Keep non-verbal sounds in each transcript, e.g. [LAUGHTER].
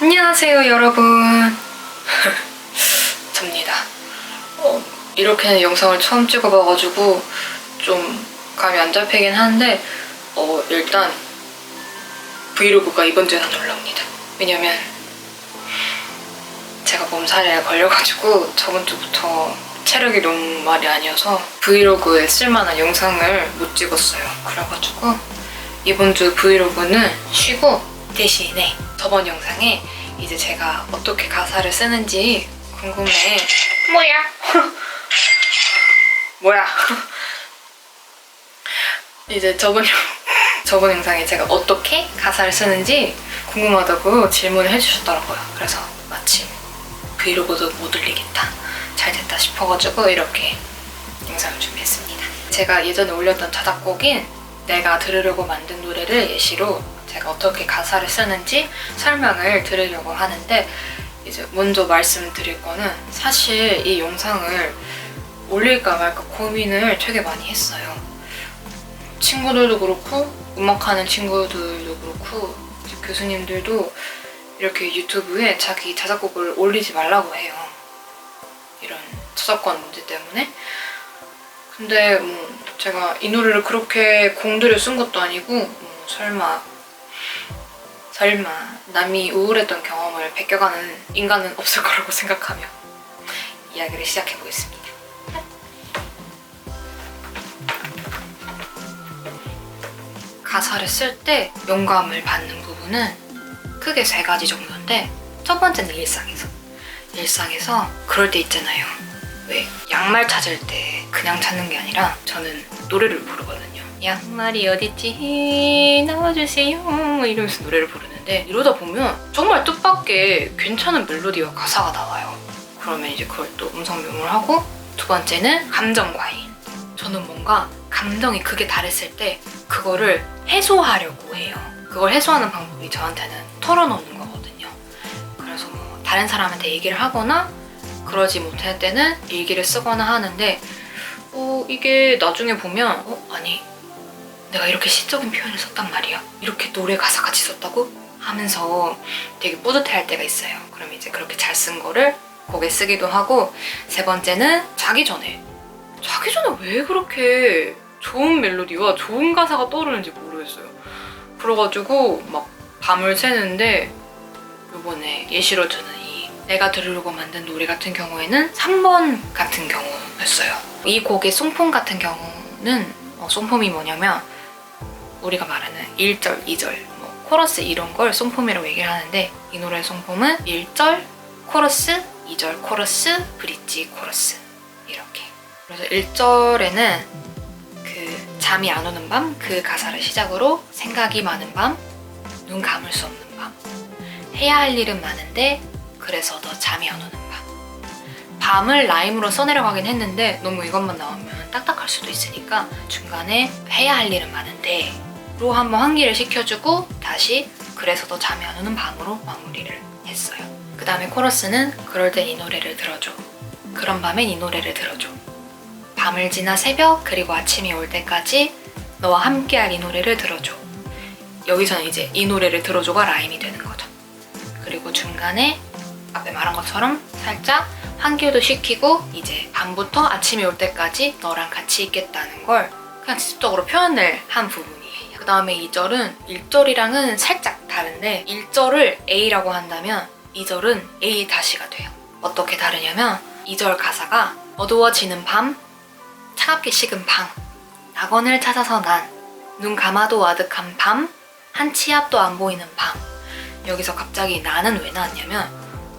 안녕하세요 여러분. [LAUGHS] 접니다. 어, 이렇게 영상을 처음 찍어봐가지고 좀 감이 안 잡히긴 하는데 어, 일단 브이로그가 이번 주에 안 올라옵니다. 왜냐면 제가 몸살에 걸려가지고 저번 주부터 체력이 너무 말이 아니어서 브이로그에 쓸만한 영상을 못 찍었어요. 그래가지고 이번 주 브이로그는 쉬고 대신에 저번 영상에 이제 제가 어떻게 가사를 쓰는지 궁금해. 뭐야? [LAUGHS] 뭐야? [LAUGHS] 이제 저번 영- 저번 영상에 제가 어떻게 가사를 쓰는지 궁금하다고 질문을 해주셨더라고요. 그래서 마침 브이로그도 못 올리겠다. 잘 됐다 싶어가지고 이렇게 영상을 준비했습니다. 제가 예전에 올렸던 자작곡인 내가 들으려고 만든 노래를 예시로 제가 어떻게 가사를 쓰는지 설명을 드리려고 하는데 이제 먼저 말씀드릴 거는 사실 이 영상을 올릴까 말까 고민을 되게 많이 했어요. 친구들도 그렇고 음악하는 친구들도 그렇고 교수님들도 이렇게 유튜브에 자기 자작곡을 올리지 말라고 해요. 이런 저작권 문제 때문에. 근데 뭐 제가 이 노래를 그렇게 공들여 쓴 것도 아니고 뭐 설마 설마 남이 우울했던 경험을 베껴가는 인간은 없을 거라고 생각하며 이야기를 시작해 보겠습니다. 가사를 쓸 때 영감을 받는 부분은 크게 세 가지 정도인데 첫 번째는 일상에서 일상에서 그럴 때 있잖아요. 왜 양말 찾을 때 그냥 찾는 게 아니라 저는 노래를 부르거든요. 양말이 어딨지 나와주세요 이러면서 노래를 부르는 데 이러다 보면 정말 뜻밖의 괜찮은 멜로디와 가사가 나와요. 그러면 이제 그걸 또 음성 메모를 하고 두 번째는 감정 과잉. 저는 뭔가 감정이 크게 달했을 때 그거를 해소하려고 해요. 그걸 해소하는 방법이 저한테는 털어놓는 거거든요. 그래서 뭐 다른 사람한테 얘기를 하거나 그러지 못할 때는 일기를 쓰거나 하는데 어, 이게 나중에 보면 어, 아니 내가 이렇게 시적인 표현을 썼단 말이야 이렇게 노래 가사 같이 썼다고 하면서 되게 뿌듯해할 때가 있어요. 그럼 이제 그렇게 잘 쓴 거를 곡에 쓰기도 하고 세 번째는 자기 전에. 자기 전에 왜 그렇게 좋은 멜로디와 좋은 가사가 떠오르는지 모르겠어요. 그래가지고 막 밤을 새는데 요번에 예시로 드는 이 내가 들으려고 만든 노래 같은 경우에는 3번 같은 경우였어요. 이 곡의 송폼 같은 경우는 어, 송폼이 뭐냐면 우리가 말하는 1절, 2절, 뭐 코러스 이런 걸 송폼이라고 얘기를 하는데 이 노래의 송폼은 1절, 코러스, 2절, 코러스, 브릿지, 코러스 이렇게. 그래서 1절에는 그 잠이 안 오는 밤 그 가사를 시작으로 생각이 많은 밤, 눈 감을 수 없는 밤, 해야 할 일은 많은데 그래서 더 잠이 안 오는 밤. 밤을 라임으로 써내려가긴 했는데 너무 이것만 나오면 딱딱할 수도 있으니까 중간에 해야 할 일은 많은데 로 한번 환기를 시켜주고 다시 그래서 더 잠이 안 오는 밤으로 마무리를 했어요. 그 다음에 코러스는 그럴 땐 이 노래를 들어줘. 그런 밤엔 이 노래를 들어줘. 밤을 지나 새벽 그리고 아침이 올 때까지 너와 함께할 이 노래를 들어줘. 여기서는 이제 이 노래를 들어줘가 라임이 되는 거죠. 그리고 중간에 앞에 말한 것처럼 살짝 환기도 시키고 이제 밤부터 아침이 올 때까지 너랑 같이 있겠다는 걸 그냥 직접적으로 표현을 한. 그 다음에 2절은 1절이랑은 살짝 다른데 1절을 A라고 한다면 2절은 A 다시가 돼요. 어떻게 다르냐면 2절 가사가 어두워지는 밤, 차갑게 식은 방, 낙원을 찾아서 난 눈 감아도 아득한 밤, 한 치 앞도 안 보이는 밤. 여기서 갑자기 나는 왜 나왔냐면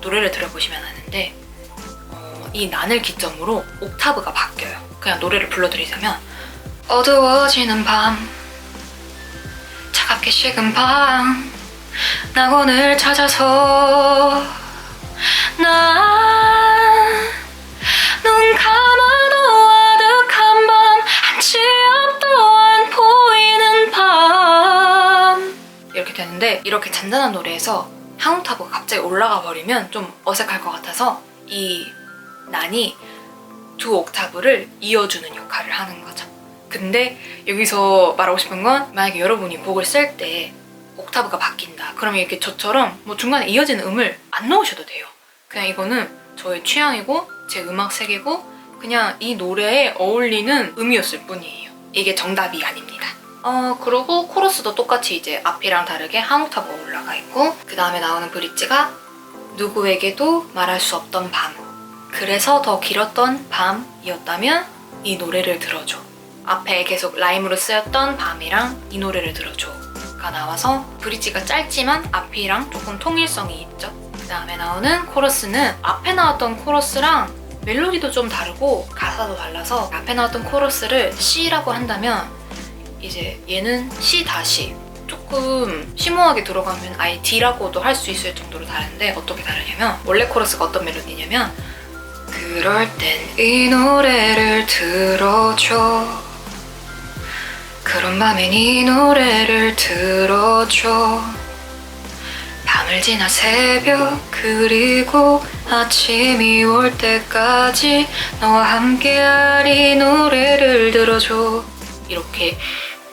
노래를 들어보시면 아는데 어, 이 난을 기점으로 옥타브가 바뀌어요. 그냥 노래를 불러드리자면 어두워지는 밤 차갑게 식은 밤 낙원을 찾아서 난눈 감아도 아득한 밤 한치 앞도 안 보이는 밤 이렇게 되는데 이렇게 잔잔한 노래에서 한 옥타브가 갑자기 올라가 버리면 좀 어색할 것 같아서 이 난이 두 옥타브를 이어주는 역할을 하는 거죠. 근데 여기서 말하고 싶은 건 만약에 여러분이 곡을 쓸 때 옥타브가 바뀐다. 그러면 이렇게 저처럼 뭐 중간에 이어지는 음을 안 넣으셔도 돼요. 그냥 이거는 저의 취향이고 제 음악 세계고 그냥 이 노래에 어울리는 음이었을 뿐이에요. 이게 정답이 아닙니다. 어 그리고 코러스도 똑같이 이제 앞이랑 다르게 한 옥타브가 올라가 있고 그 다음에 나오는 브릿지가 누구에게도 말할 수 없던 밤 그래서 더 길었던 밤이었다면 이 노래를 들어줘 앞에 계속 라임으로 쓰였던 밤이랑 이 노래를 들어줘가 나와서 브릿지가 짧지만 앞이랑 조금 통일성이 있죠. 그 다음에 나오는 코러스는 앞에 나왔던 코러스랑 멜로디도 좀 다르고 가사도 달라서 앞에 나왔던 코러스를 C라고 한다면 이제 얘는 C 다시 조금 심오하게 들어가면 아예 D라고도 할 수 있을 정도로 다른데 어떻게 다르냐면 원래 코러스가 어떤 멜로디냐면 그럴 땐 이 노래를 들어줘 그런 밤엔 이 노래를 들어줘. 밤을 지나 새벽 그리고 아침이 올 때까지 너와 함께할 이 노래를 들어줘. 이렇게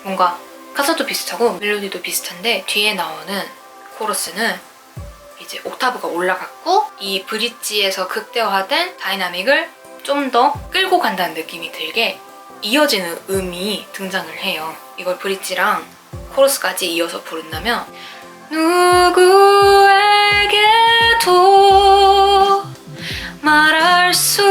뭔가 가사도 비슷하고 멜로디도 비슷한데 뒤에 나오는 코러스는 이제 옥타브가 올라갔고 이 브릿지에서 극대화된 다이나믹을 좀 더 끌고 간다는 느낌이 들게 이어지는 음이 등장을 해요. 이걸 브릿지랑 코러스까지 이어서 부른다면 누구에게도 말할 수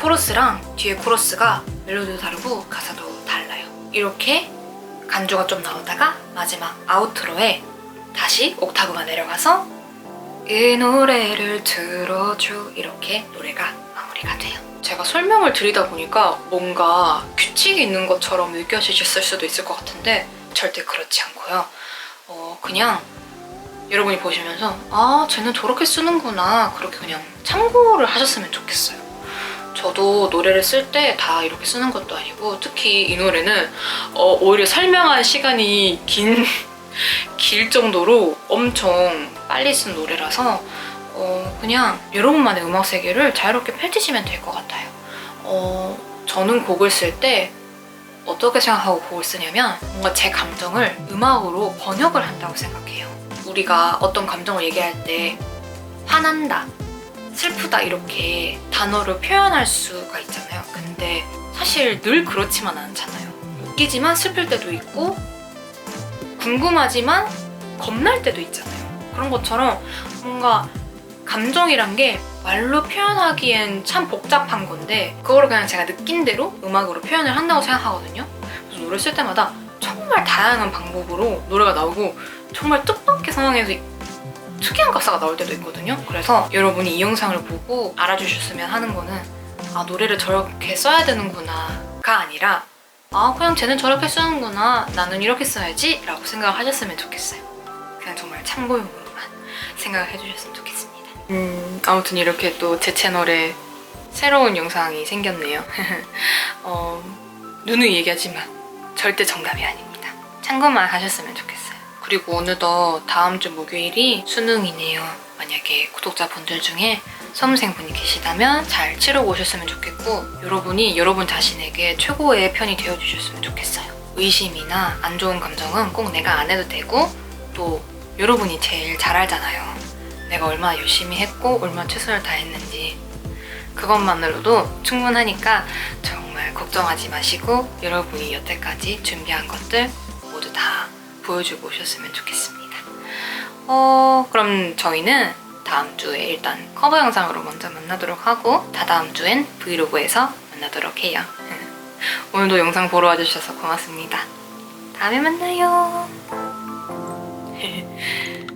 코러스랑 뒤에 코러스가 멜로디도 다르고 가사도 달라요 이렇게 간주가 좀 나오다가 마지막 아우트로에 다시 옥타브가 내려가서 이 노래를 들어줘 이렇게 노래가 마무리가 돼요. 제가 설명을 드리다 보니까 뭔가 규칙이 있는 것처럼 느껴지셨을 수도 있을 것 같은데 절대 그렇지 않고요. 어, 그냥 여러분이 보시면서 아 쟤는 저렇게 쓰는구나 그렇게 그냥 참고를 하셨으면 좋겠어요. 저도 노래를 쓸 때 다 이렇게 쓰는 것도 아니고 특히 이 노래는 어, 오히려 설명한 시간이 긴 [LAUGHS] 길 정도로 엄청 빨리 쓴 노래라서 어, 그냥 여러분만의 음악 세계를 자유롭게 펼치시면 될 것 같아요. 어, 저는 곡을 쓸 때 어떻게 생각하고 곡을 쓰냐면 뭔가 제 감정을 음악으로 번역을 한다고 생각해요. 우리가 어떤 감정을 얘기할 때 화난다, 슬프다 이렇게 단어로 표현할 수가 있잖아요. 근데 사실 늘 그렇지만 않잖아요. 웃기지만 슬플 때도 있고 궁금하지만 겁날 때도 있잖아요. 그런 것처럼 뭔가 감정이란 게 말로 표현하기엔 참 복잡한 건데 그거를 그냥 제가 느낀 대로 음악으로 표현을 한다고 생각하거든요. 그래서 노래 쓸 때마다 정말 다양한 방법으로 노래가 나오고 정말 뜻밖의 상황에서 특이한 가사가 나올 때도 있거든요. 그래서 여러분이 이 영상을 보고 알아주셨으면 하는 거는 아 노래를 저렇게 써야 되는구나가 아니라 아 그냥 쟤는 저렇게 쓰는구나. 나는 이렇게 써야지. 라고 생각을 하셨으면 좋겠어요. 그냥 정말 참고용으로만 생각을 해주셨으면 좋겠습니다. 음 아무튼 이렇게 또 제 채널에 새로운 영상이 생겼네요. [LAUGHS] 어, 누누이 얘기하지만 절대 정답이 아닙니다. 참고만 하셨으면 좋겠어요 그리고 어느덧 다음 주 목요일이 수능이네요 만약에 구독자분들 중에 수험생분이 계시다면 잘 치르고 오셨으면 좋겠고 여러분이 여러분 자신에게 최고의 편이 되어주셨으면 좋겠어요. 의심이나 안 좋은 감정은 꼭 내가 안 해도 되고 또 여러분이 제일 잘 알잖아요. 내가 얼마나 열심히 했고 얼마나 최선을 다했는지 그것만으로도 충분하니까 정말 걱정하지 마시고 여러분이 여태까지 준비한 것들 모두 다 보여주고 오셨으면 좋겠습니다. 어, 그럼 저희는 다음 주에 일단 커버 영상으로 먼저 만나도록 하고 다다음 주엔 브이로그에서 만나도록 해요. 오늘도 영상 보러 와주셔서 고맙습니다. 다음에 만나요. [LAUGHS]